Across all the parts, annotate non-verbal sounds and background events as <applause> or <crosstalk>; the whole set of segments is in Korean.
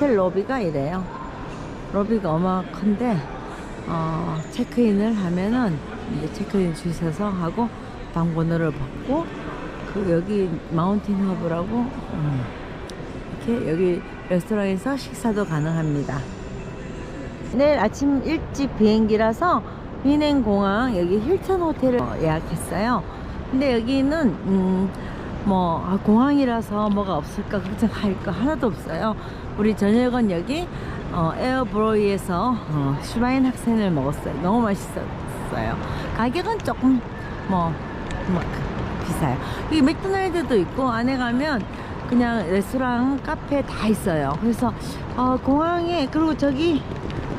호텔 로비가 이래요. 로비가 어마큰데 어, 체크인을 하면은 이제 체크인 줄 서서 하고 방 번호를 받고 그 여기 마운틴 허브라고 음, 이렇게 여기 레스토랑에서 식사도 가능합니다. 내일 아침 일찍 비행기라서 비냉공항 여기 힐튼 호텔을 예약했어요. 근데 여기는 음, 뭐 아, 공항이라서 뭐가 없을까 걱정할 거 하나도 없어요. 우리 저녁은 여기 어, 에어브로이에서 어, 슈바인 학생을 먹었어요. 너무 맛있었어요. 가격은 조금 뭐, 뭐 비싸요. 여기 맥도날드도 있고 안에 가면 그냥 레스토랑, 카페 다 있어요. 그래서 어, 공항에 그리고 저기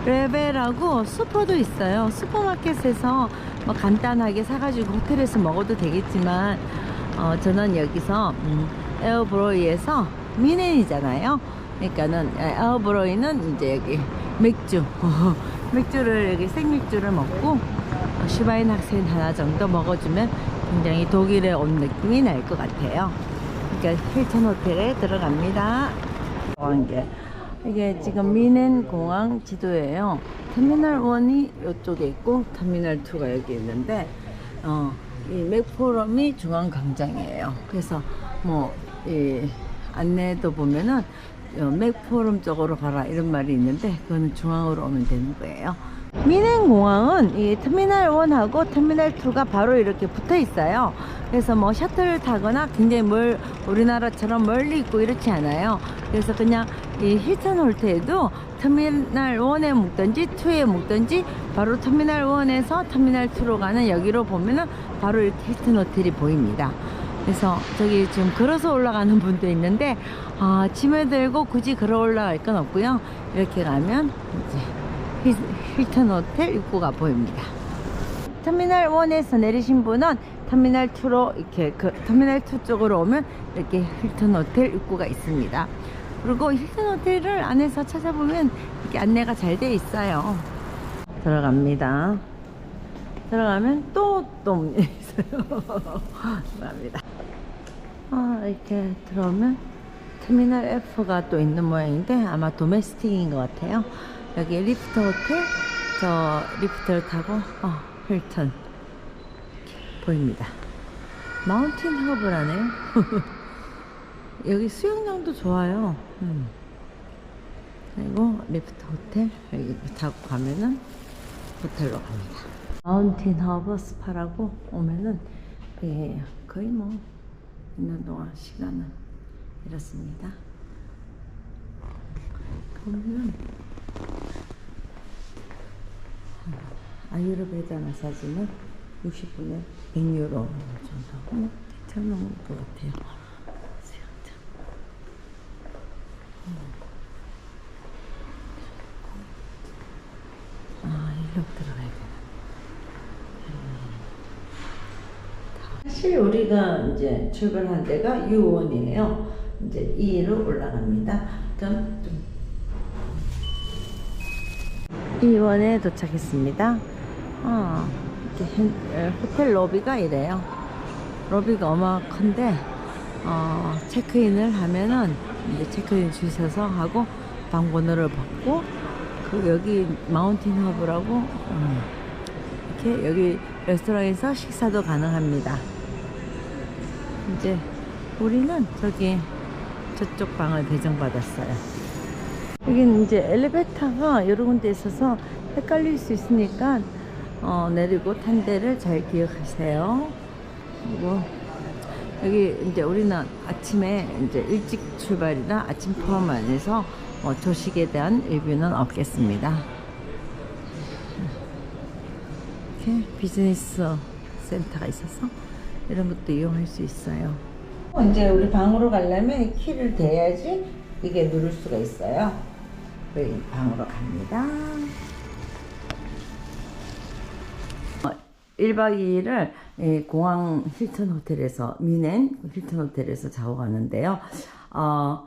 레벨하고 슈퍼도 있어요. 슈퍼마켓에서 뭐 간단하게 사가지고 호텔에서 먹어도 되겠지만 어, 저는 여기서 음, 에어브로이에서 미넨이잖아요. 그러니까는 에어브로이는 이제 여기 맥주 <laughs> 맥주를 여기 생맥주를 먹고 어, 슈바인 학생 하나 정도 먹어주면 굉장히 독일에 온 느낌이 날 것 같아요. 그러니까 힐튼 호텔에 들어갑니다. 공항계 이게 지금 미넨 공항 지도예요. 터미널 1이 이쪽에 있고 터미널 2가 여기 있는데 어, 이 맥포럼이 중앙 광장이에요. 그래서 뭐 이 안내도 보면은 어, 맥포럼 쪽으로 가라 이런 말이 있는데 그거는 중앙으로 오면 되는 거예요. 미넨 공항은 이 터미널 1하고 터미널 2가 바로 이렇게 붙어 있어요. 그래서 뭐 셔틀을 타거나 굉장히 멀 우리나라처럼 멀리 있고 이렇지 않아요. 그래서 그냥 이 힐튼 호텔도 터미널 1에 묵든지 2에 묵든지 바로 터미널 1에서 터미널 2로 가는 여기로 보면은 바로 이렇게 힐튼 호텔이 보입니다. 그래서 저기 지금 걸어서 올라가는 분도 있는데 아, 짐을 들고 굳이 걸어 올라갈 건 없고요. 이렇게 가면 이제 힐- 힐튼 호텔 입구가 보입니다. 터미널 1에서 내리신 분은 터미널 2로 이렇게 그 터미널 2 쪽으로 오면 이렇게 힐튼 호텔 입구가 있습니다. 그리고 힐튼 호텔을 안에서 찾아보면 이렇게 안내가 잘 돼 있어요. 들어갑니다. 들어가면 또, 또 문이 있어요. <laughs> 들어갑니다. 아, 이렇게 들어오면 터미널 F가 또 있는 모양인데 아마 도메스틱인 것 같아요. 여기 리프트 호텔, 저 리프트를 타고 어, 힐튼 이렇게 보입니다. 마운틴 허브라네요. <laughs> 여기 수영장도 좋아요. 음. 그리고 리프트 호텔 여기 타고 가면은 호텔로 갑니다. 마운틴 허브 스파라고 오면은 예, 거의 뭐 있는 동안 시간은 이렇습니다. 그러면 아유르베다 마사지는 60분에 100유로 정도 괜찮은 것 같아요. 수영장. 아, 일로 들어가야 되나? 사실 우리가 이제 출발한 데가 U1이에요. 이제 2로 올라갑니다. 그럼 좀 E1에 도착했습니다. 아, 이렇게 에, 호텔 로비가 이래요. 로비가 어마큰데 어, 체크인을 하면은 이제 체크인 줄 서서 하고 방 번호를 받고 그 여기 마운틴 허브라고 음, 이렇게 여기 레스토랑에서 식사도 가능합니다. 이제 우리는 저기 저쪽 방을 배정받았어요. 여기는 이제 엘리베이터가 여러 군데 있어서 헷갈릴 수 있으니까 어, 내리고 탄 데를 잘 기억하세요. 그리고 여기 이제 우리는 아침에 이제 일찍 출발이라 아침 포함 안에서 어, 조식에 대한 리뷰는 없겠습니다. 이렇게 비즈니스 센터가 있어서 이런 것도 이용할 수 있어요. 이제 우리 방으로 가려면 이 키를 대야지 이게 누를 수가 있어요. 저희 방으로 갑니다. 1박 2일을 공항 힐튼 호텔에서 미넨 힐튼 호텔에서 자고 가는데요. 어,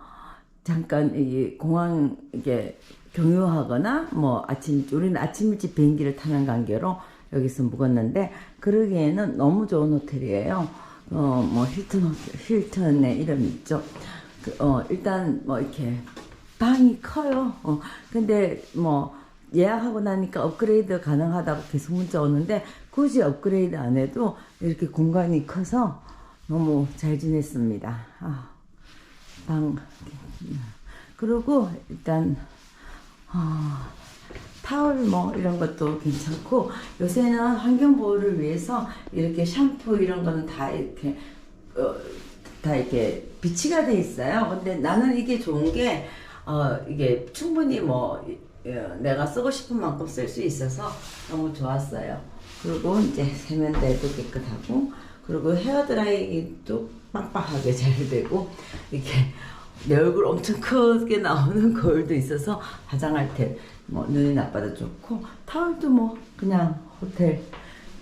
잠깐 이 공항 이게 경유하거나 뭐 아침 우리는 아침 일찍 비행기를 타는 관계로 여기서 묵었는데 그러기에는 너무 좋은 호텔이에요. 어 뭐 힐튼 호텔, 힐튼의 이름 있죠. 그, 어 일단 뭐 이렇게 방이 커요. 어, 근데 뭐 예약하고 나니까 업그레이드 가능하다고 계속 문자 오는데 굳이 업그레이드 안 해도 이렇게 공간이 커서 너무 잘 지냈습니다. 아, 방 그리고 일단 아, 타월 뭐 이런 것도 괜찮고 요새는 환경 보호를 위해서 이렇게 샴푸 이런 거는 다 이렇게 어, 다 이렇게 비치가 돼 있어요. 근데 나는 이게 좋은 게 어, 이게 충분히 뭐 어, 내가 쓰고 싶은 만큼 쓸 수 있어서 너무 좋았어요. 그리고 이제 세면대도 깨끗하고 그리고 헤어드라이기도 빡빡하게 잘 되고 이렇게 내 얼굴 엄청 크게 나오는 거울도 있어서 화장할 때 뭐 눈이 나빠도 좋고 타월도 뭐 그냥 호텔.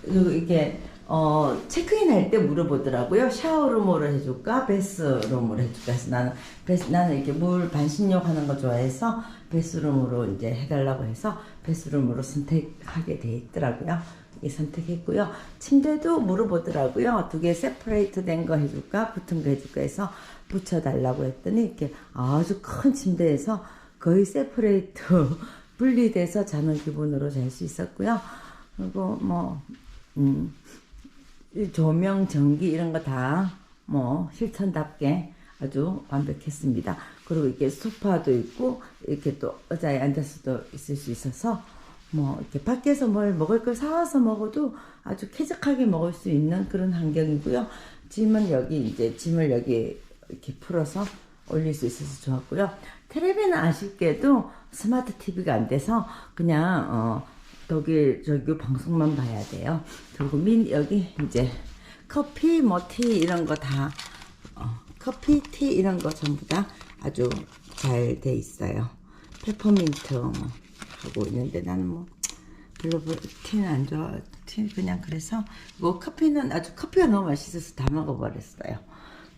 그리고 이게 어 체크인 할 때 물어보더라고요. 샤워룸으로 해줄까? 베스룸으로 해줄까? 해서 나는 베스 나는 이렇게 물 반신욕 하는 거 좋아해서 베스룸으로 이제 해달라고 해서 베스룸으로 선택하게 돼 있더라고요 이 선택했고요 침대도 물어보더라고요 두 개 세퍼레이트 된 거 해줄까 붙은 거 해줄까 해서 붙여달라고 했더니 이렇게 아주 큰 침대에서 거의 세퍼레이트 <laughs> 분리돼서 자는 기분으로 잘 수 있었고요. 그리고 뭐, 음, 이 조명, 전기 이런 거 다 뭐 실천답게 아주 완벽했습니다. 그리고 이게 소파도 있고 이렇게 또 의자에 앉아서도 있을 수 있어서 뭐 이렇게 밖에서 뭘 먹을 걸 사와서 먹어도 아주 쾌적하게 먹을 수 있는 그런 환경이고요. 짐은 여기 이제 짐을 여기 이렇게 풀어서 올릴 수 있어서 좋았고요. 텔레비는 아쉽게도 스마트 TV가 안 돼서 그냥 어 독일 저기 방송만 봐야 돼요. 그리고 민 여기 이제 커피 뭐 티 이런 거다 어, 커피 티 이런 거 전부 다 아주 잘 돼 있어요. 페퍼민트 뭐 하고 있는데 나는 뭐 별로 뭐 티는 안 좋아. 티 그냥 그래서 뭐 커피는 아주 커피가 너무 맛있어서 다 먹어버렸어요.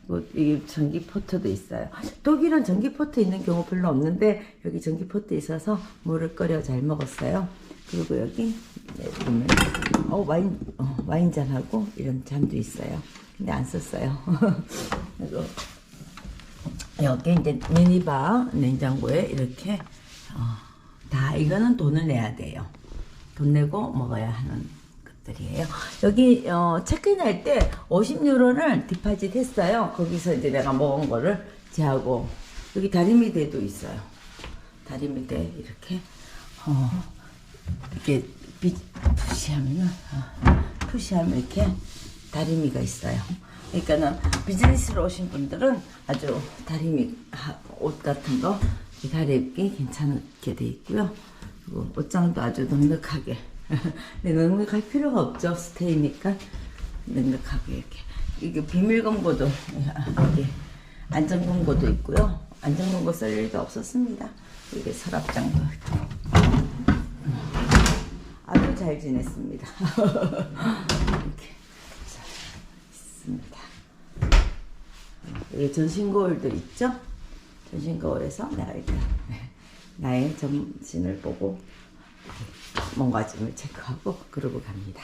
뭐 이게 전기 포트도 있어요. 독일은 전기 포트 있는 경우 별로 없는데 여기 전기 포트 있어서 물을 끓여 잘 먹었어요. 그리고 여기 네, 보면 어 와인 어, 와인 잔하고 이런 잔도 있어요. 근데 안 썼어요. <laughs> 그리고 여기 이제 미니바 냉장고에 이렇게 어, 다 이거는 돈을 내야 돼요. 돈 내고 먹어야 하는 것들이에요. 여기 어, 체크인 할 때 50유로를 디파짓 했어요. 거기서 이제 내가 먹은 거를 제하고 여기 다리미대도 있어요. 다리미대 이렇게 어, 이렇게 비, 푸시하면은 어, 푸시하면 이렇게 다리미가 있어요. 그러니까는 비즈니스로 오신 분들은 아주 다리미 하- 옷 같은 거 다리 입기 괜찮게 돼 있고요. 그리고 옷장도 아주 넉넉하게. 근데 <laughs> 넉넉할 필요가 없죠. 스테이니까 넉넉하게 이렇게. 이게 비밀 이게 안전 금고도 있고요. 안전 금고 쓸 일도 없었습니다. 이게 서랍장도 있고. 아주 잘 지냈습니다. <laughs> 이렇게 자, 있습니다. 여기 전신 거울도 있죠? 전신 거울에서 내가 네, <laughs> 나의 전신을 보고 몸가짐을 체크하고 그러고 갑니다.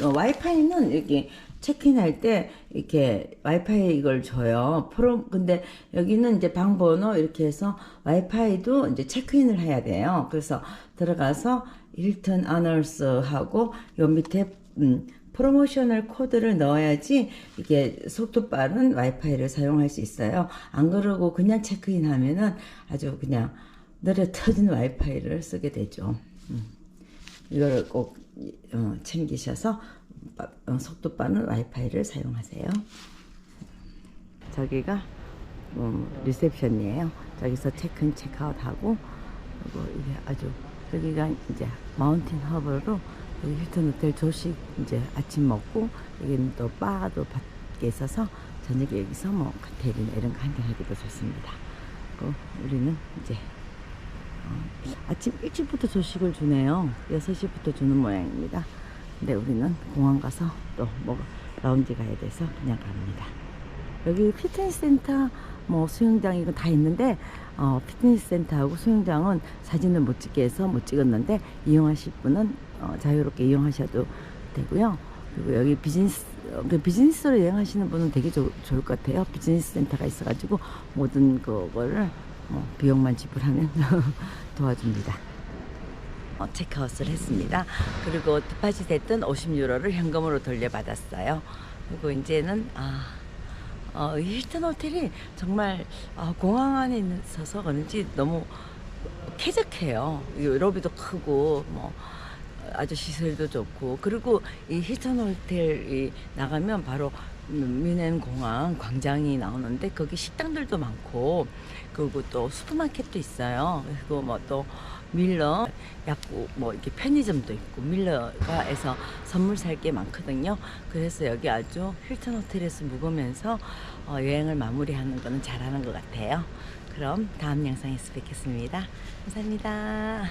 어, 와이파이는 여기 체크인할 때 이렇게 와이파이 이걸 줘요. 프로 근데 여기는 이제 방 번호 이렇게 해서 와이파이도 이제 체크인을 해야 돼요. 그래서 들어가서 힐튼 아너스 하고 요 밑에 음, 프로모셔널 코드를 넣어야지 이게 속도 빠른 와이파이를 사용할 수 있어요. 안 그러고 그냥 체크인 하면은 아주 그냥 느려 터진 와이파이를 쓰게 되죠. 음. 이거를 꼭 어, 챙기셔서 빠- 어, 속도 빠른 와이파이를 사용하세요. 저기가 음, 리셉션이에요. 저기서 체크인 체크아웃 하고 그리고 이게 아주 여기가 이제 마운틴 허브로 여기 힐튼 호텔 조식 이제 아침 먹고 여기는 또 바도 밖에 있어서 저녁에 여기서 뭐 칵테일이나 이런 거 한잔 하기도 좋습니다. 그리고 우리는 이제 어, 아침 일찍부터 조식을 주네요. 6시부터 주는 모양입니다. 근데 우리는 공항 가서 또 뭐 라운지 가야 돼서 그냥 갑니다. 여기 피트니스 센터 뭐 수영장 이거 다 있는데 어, 피트니스 센터하고 수영장은 사진을 못 찍게 해서 못 찍었는데 이용하실 분은 어, 자유롭게 이용하셔도 되고요. 그리고 여기 비즈니스 어, 그 비즈니스로 여행하시는 분은 되게 좋, 좋을 것 같아요. 비즈니스 센터가 있어가지고 모든 그거를 어, 비용만 지불하면 <laughs> 도와줍니다. 어, 체크아웃을 했습니다. 그리고 디파짓 했던 50유로를 현금으로 돌려받았어요. 그리고 이제는 아, 어, 이 힐튼 호텔이 정말 어, 공항 안에 있어서 그런지 너무 쾌적해요. 이 로비도 크고 뭐 아주 시설도 좋고 그리고 이 힐튼 호텔이 나가면 바로 뮌헨 공항 광장이 나오는데 거기 식당들도 많고 그리고 또 슈퍼마켓도 있어요. 그리고 뭐 또 밀러 약국 뭐 이렇게 편의점도 있고 밀러가에서 선물 살 게 많거든요. 그래서 여기 아주 힐튼 호텔에서 묵으면서 어, 여행을 마무리하는 거는 잘하는 것 같아요. 그럼 다음 영상에서 뵙겠습니다. 감사합니다.